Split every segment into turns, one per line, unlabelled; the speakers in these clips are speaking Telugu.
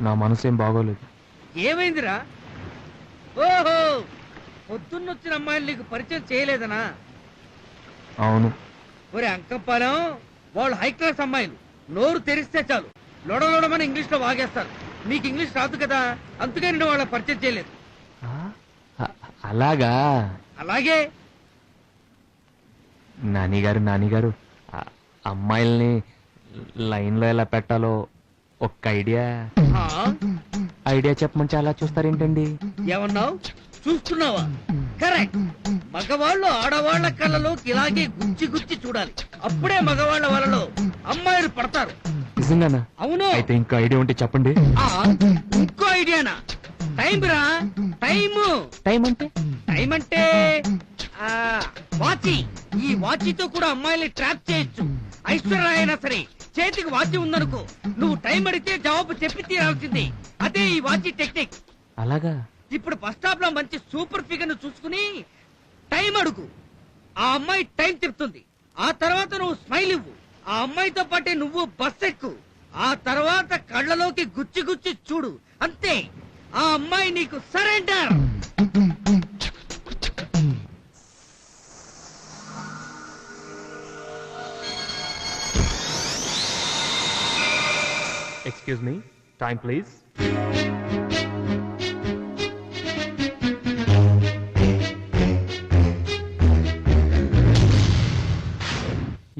నా మనసు ఏం బాగోలేదు.
ఏమైందిరా? ఓహో! పొద్దున్నొచ్చిన అమ్మాయిలు నీకు పరిచయం చేయలేదనా?
అవును.
ఒరే అంకపాలెం వాళ్ళు హై క్లాస్ అమ్మాయిలు. నోరు తెరిస్తే చాలు. లొడలొడమని ఇంగ్లీష్లో వాగేస్తారు. నీకు ఇంగ్లీష్ రాదు కదా అందుకే నేను వాళ్ళకి పరిచయం చేయలేదు.
అలాగా?
అలాగే.
నానిగారు నానిగారు అమ్మాయిల్ని లైన్లో ఎలా పెట్టాలో ఒక్క ఐడియా. ఐడియా చెప్పమని చాలా చూస్తారేంటండి?
ఏమన్నావు? చూస్తున్నావా? కరెక్ట్. మగవాళ్ళు ఆడవాళ్ళ కళ్ళలోకి ఇలాగే గుచ్చి గుచ్చి చూడాలి. అప్పుడే మగవాళ్ళ వలలో అమ్మాయిలు పడతారు.
నిజంగానా?
అవును.
అయితే ఇంకా ఐడియా ఉంటే చెప్పండి.
ఆ, ఇంకో ఐడియానా? టైం రా. టైము.
టైం అంటే?
టైం అంటే ఆ, వాచి. ఈ వాచితో కూడా అమ్మాయిల్ని ట్రాప్ చేయొచ్చు. ఐశ్వర్య అయినా సరే. చేతికి వాచి ఉందనుకో నువ్వు టైం అడిగితే జవాబు చెప్పి తీరాల్సింది. అదే ఈ వాచి టెక్నిక్.
అలాగా?
ఇప్పుడు బస్ స్టాప్లో మంచి సూపర్ ఫిగర్ను చూసుకుని టైం అడుగు. ఆ అమ్మాయి టైం చెప్తుంది. ఆ తర్వాత నువ్వు స్మైల్ ఇవ్వు. ఆ అమ్మాయితో పాటే నువ్వు బస్ ఎక్కు. ఆ తర్వాత కళ్ళలోకి గుచ్చి గుచ్చి చూడు. అంతే. ఆ అమ్మాయి నీకు surrender.
Excuse me time please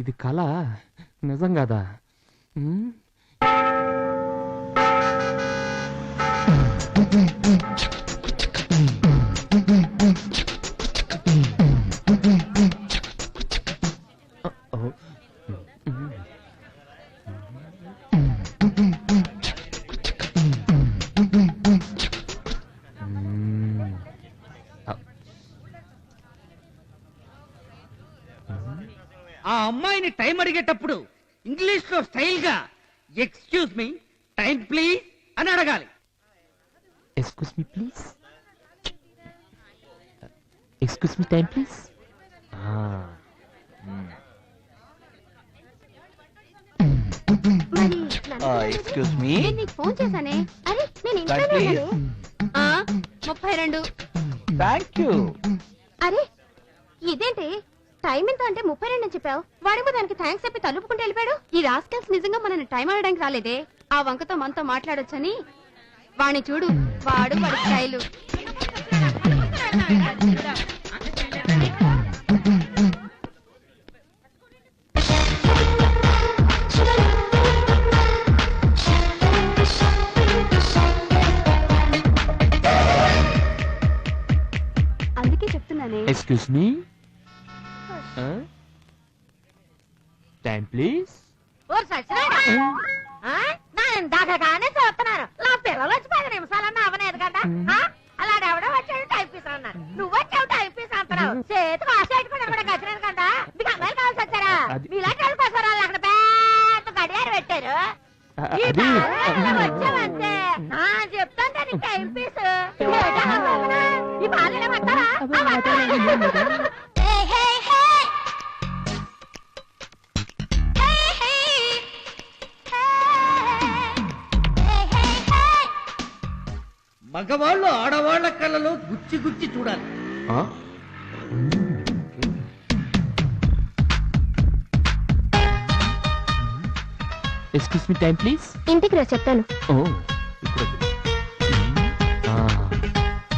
ఇది కళ. నిజం కదా?
Mm-hmm. అమ్మాయిని టైం అడిగేటప్పుడు ఇంగ్లీష్లో స్టైల్గా ఎక్స్క్యూజ్ మీ టైం ప్లీజ్ అని అడగాలి
excuse me please excuse me time please
excuse me
నీకు ఫోన్ చేశానే. అరే నేను ఇంట్లోనే
please.
ఉన్నాను. ఆ, ముప్పై రెండు.
థ్యాంక్ యూ
అరే ఇదేంటి? టైం ఎంత అంటే ముప్పై రెండు అని చెప్పావు. వాడేమో దానికి థ్యాంక్స్ చెప్పి తలుపుకుంటూ వెళ్ళిపోయాడు. ఈ రాస్కల్స్ నిజంగా మనల్ని టైం ఆడడానికి రాలేదే. ఆ వంకతో మనతో మాట్లాడొచ్చని. వాణ్ణి చూడు వాడు వాడి స్టైలు అందుకే చెప్తున్నానే.
ఎక్స్క్యూజ్ మీ టైం ప్లీజ్
నేను దగ్గరగానే చూస్తున్నాను నా పిల్లలు వచ్చి పది నిమిషాలన్నా అవలేదు కదా? ఆ? అలాడెవడో వచ్చాడు టైపీస్ అన్నాడు నువ్వు వచ్చావు టైపీస్ అంటున్నావు. చేతికి పెట్టుకుని కూడా గచ్చినారు కదా? మీకు అమ్మాయిలు కావాల్సి వచ్చారా మీలాంటి వాళ్ళ కోసం వాళ్ళు అక్కడ పెద్ద గడియారు పెట్టారు.
మగవాళ్ళు ఆడవాళ్ళ కళ్ళలో గుచ్చి గుచ్చి చూడాలి.
ఆ? ఎక్స్క్యూజ్ మీ టైం ప్లీజ్
ఇంటికి రా చెప్తాను.
ఓ ఇక్కడ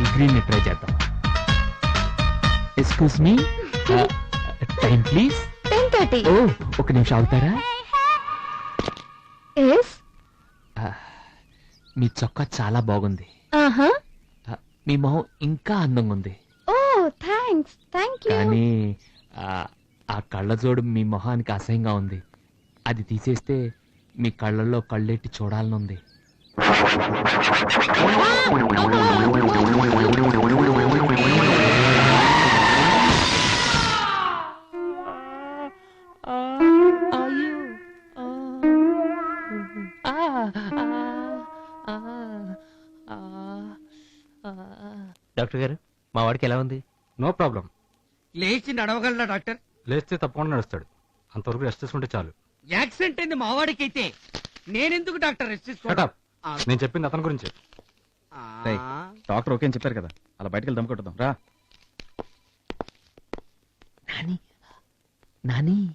ఈ గ్రీన్ని ట్రై చేద్దాం. Excuse me time please
ten thirty
ఓ ఒక నిమిషం ఆగుతారా?
ఎస్
మీ చొక్కా చాలా బాగుంది.
ఆహా.
మీ మొహం ఇంకా అందంగా ఉంది.
Oh thanks. Thank you.
కానీ ఆ, కళ్ళజోడు మీ మొహానికి అసహ్యంగా ఉంది. అది తీసేస్తే మీ కళ్ళల్లో కళ్ళెట్టి చూడాలనుంది
డాక్టర్ గారు మా వాడికి ఎలా ఉంది?
No problem.
లేచి నడవగలనా డాక్టర్?
లేస్తే తప్పకుండా నడుస్తాడు. అంతవరకు రెస్ట్ తీసుకుంటే చాలు.
యాక్సిడెంట్ అయింది మావాడికైతే నేనెందుకు డాక్టర్ రెస్ట్. ఆ,
నేను చెప్పింది అతని గురించి.
ఆ,
రేయ్. డాక్టర్ ఓకే అని చెప్పారు కదా. అలా బయటకు వెళ్దాం కొట్టుదాం రా.
నాని నాని.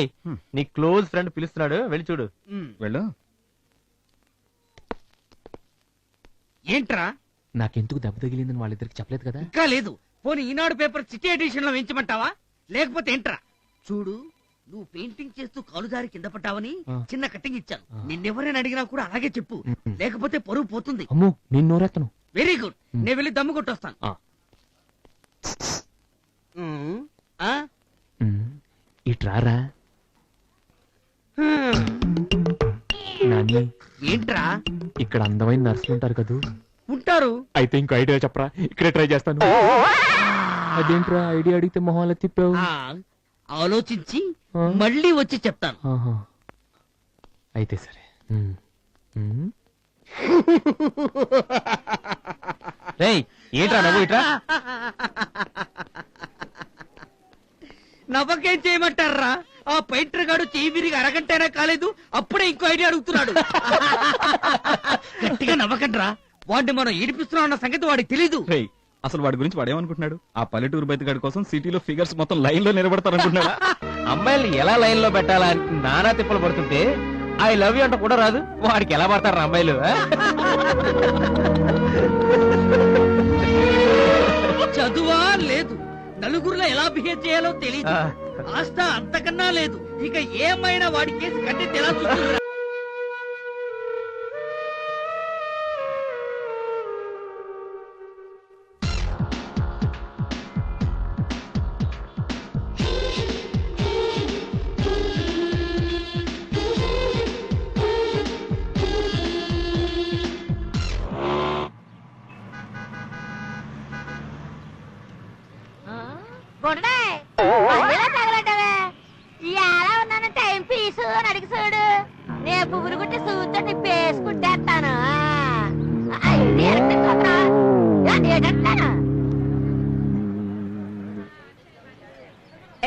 ఉమ్.
నీ క్లోజ్ ఫ్రెండ్ పిలుస్తున్నాడు. వెళ్ళి చూడు.
ఉమ్.
వెళ్ళు.
ఏంట్రా?
నాకెందుకు దెబ్బ తగిలిందని వాళ్ళిద్దరికి చెప్పలేదు కదా?
ఇంకా లేదు. పోనీ ఈనాడు పేపర్ సిటీ ఎడిషన్లో వేయించమంటావా? లేకపోతే ఏంట్రా? చూడు నువ్వు పెయింటింగ్ చేస్తూ కాలు జారి కింద పడ్డావని. చిన్న కట్టింగ్ ఇచ్చాను. నిన్నెవరైనా అడిగినా కూడా అలాగే చెప్పు. లేకపోతే పరువు పోతుంది.
అమ్మో నేను నోరెత్తను.
Very good. నేను వెళ్ళి దమ్ము కొట్టొస్తాను.
ఆ.
ఉమ్, ఆ?
ఉమ్, ఇట్రారా నాని.
ఏంట్రా?
ఇక్కడ అందమైన నర్సులు ఉంటారు కదూ.
ఉంటారు.
అయితే ఇంకో ఐడియా చెప్పరా? ఇక్కడే ట్రై చేస్తాను. అదేంట్రా? ఐడియా అడిగితే మొహాల తిప్పావు?
ఆ, ఆలోచించి. మళ్ళీ వచ్చి చెప్తాను.
అయితే సరే.
ఏంట్రా నవ్వు ఇట్రా?
నవ్వకేం చేయమంటారా? ఆ పెయింటర్ గాడు చేయి విరిగి అరగంటైనా కాలేదు అప్పుడే ఇంకో ఐడియా అడుగుతున్నాడు. గట్టిగా నవ్వకండ్రా. వాడిని మనం ఏడిపిస్తున్నాం అన్న సంగతి వాడికి తెలీదు.
రేయ్ అసలు వాడి గురించి వాడు ఏమనుకుంటున్నాడు? ఆ పల్లెటూరు బయటగాడి కోసం సిటీలో ఫిగర్స్ మొత్తం లైన్లో నిలబడతారనుకుంటున్నాడా
అమ్మాయిల్ని ఎలా లైన్లో పెట్టాలా అని నానా తిప్పలు పడుతుంటే ఐ లవ్ యూ అంట కూడా రాదు. వాడికి ఎలా పడతారు అమ్మాయిలు ఆ?
చదువా? లేదు. నలుగురిలో ఎలా బిహేవ్ చేయాలో తెలియదు
ఆ.
ఆస్థ అంతకన్నా లేదు. ఇక ఏమైనా వాడి కేసు కట్టి ఎలా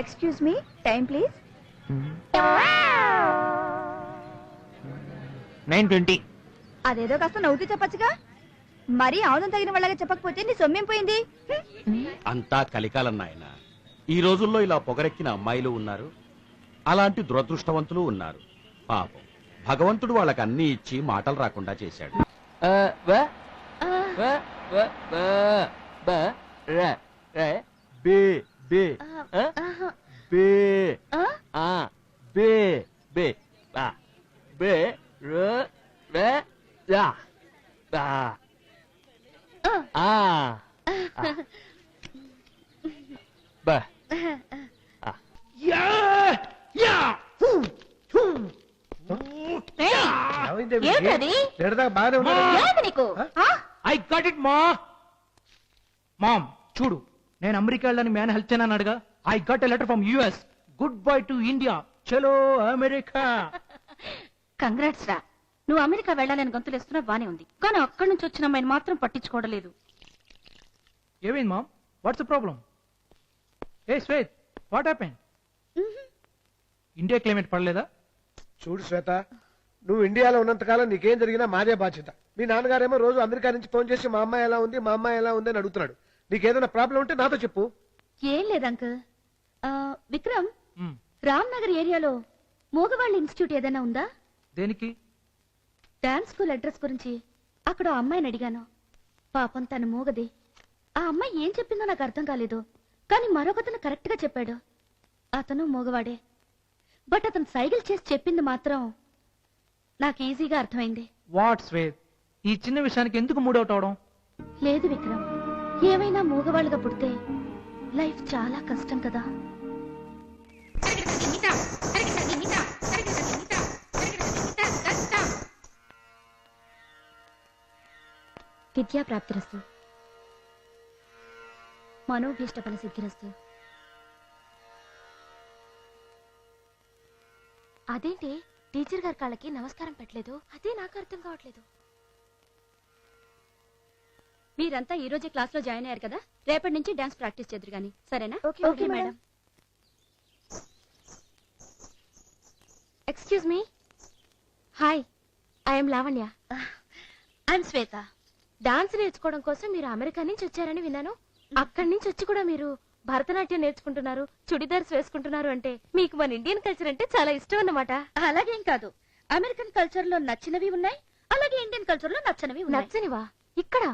excuse me time please.
Nine twenty.
అదేదో కాస్త నవ్వుతూ చెప్పొచ్చుగా. మరీ ఆవుదం తగిన వాళ్ళగా చెప్పకపోతే నీ సొమ్మేం పోయింది.
అంతా కలికాలం నాయన. ఈ రోజుల్లో ఇలా పొగరెక్కిన అమ్మాయిలు ఉన్నారు. అలాంటి దురదృష్టవంతులు ఉన్నారు. పాపం. భగవంతుడు వాళ్ళకి అన్ని ఇచ్చి మాటలు రాకుండా చేశాడు.
బే. బే. బే. ఆ? బే. బే. ఆ బే. ర. బే. యా ఆ. ఆ. బ.
ఏమిటది? ఏమిటి నీకు? ఆ?
ఐ గట్ ఇట్ మా. మామ్ చూడు. నేను అమెరికా వెళ్ళని మ్యాన్ హెల్ప్ చేయను అడగా. I got a letter from US good bye to India చలో అమెరికా
కంగ్రాట్స్ రా. నువ్వు అమెరికా వెళ్ళాలని గొంతులేస్తున్నా బానే ఉంది. కానీ అక్కడి నుంచి వచ్చిన అమ్మాయిని మాత్రం పట్టించుకోవడం లేదు.
ఏమైంది mom what's problem A Shwet what happen India climate పడలేదా?
చూడు శ్వేత నువ్వు ఇండియాలో ఉన్నంతకాలం నీకేం జరిగినా మాదే బాధ్యత. మీ నాన్నగారేమో రోజు అమెరికా నుంచి ఫోన్ చేసి మా అమ్మాయి ఎలా ఉంది మా అమ్మాయి ఎలా ఉంది అని అడుగుతున్నాడు. నీకేదైనా ప్రాబ్లం ఉంటే నాతో చెప్పు.
ఏం లేదు అంకుల్. ఆ, విక్రమ్ రామ్ నగర్ ఏరియాలో మూగవాళ్ళ ఇన్స్టిట్యూట్ ఏదైనా ఉందా?
దేనికి?
డాన్స్ స్కూల్ అడ్రస్ గురించి అక్కడ ఓ అమ్మాయిని అడిగాను. పాపం తను మూగది. ఆ అమ్మాయి ఏం చెప్పిందో నాకు అర్థం కాలేదు. కానీ మరొకతను కరెక్ట్గా చెప్పాడు. అతను మూగవాడే. బట్ అతను సైకిల్ చేసి చెప్పింది మాత్రం నాకు ఈజీగా అర్థమైంది.
వాట్ శ్వేత్ ఈ చిన్న విషయానికి ఎందుకు మూడౌట్ అవడం?
లేదు విక్రమ్. ఏమైనా మూగవాళ్ళుగా పుడితే లైఫ్ చాలా కష్టం కదా. విద్యాప్రాప్తిరస్తు. మనోభీష్ట ఫల సిద్ధిరస్తు అదేంటి టీచర్ గారి కాళ్ళకి నమస్కారం పెట్టలేదు అదే నాకు అర్థం కావట్లేదు. మీరంతా ఈ రోజే క్లాస్లో జాయిన్ అయ్యారు కదా? రేపటి నుంచి డాన్స్ ప్రాక్టీస్ చేద్దరు గాని. సరేనా? Okay madam. Excuse me.
Hi I'm Lavanya.
I'm Shweta.
Dance నేర్చుకోవడం కోసం మీరు అమెరికా నుంచి వచ్చారని విన్నాను. అక్కడి నుంచి వచ్చి కూడా మీరు భరతనాట్యం నేర్చుకుంటున్నారు చుడిదార్స్ వేసుకుంటున్నారు అంటే మీకు మన ఇండియన్ కల్చర్ అంటే చాలా ఇష్టం అన్నమాట.
అలాగేం కాదు. అమెరికన్ కల్చర్లో నచ్చినవి ఉన్నాయి అలాగే ఇండియన్ కల్చర్లో నచ్చనివి ఉన్నాయి.
నచ్చనివా? ఇక్కడ?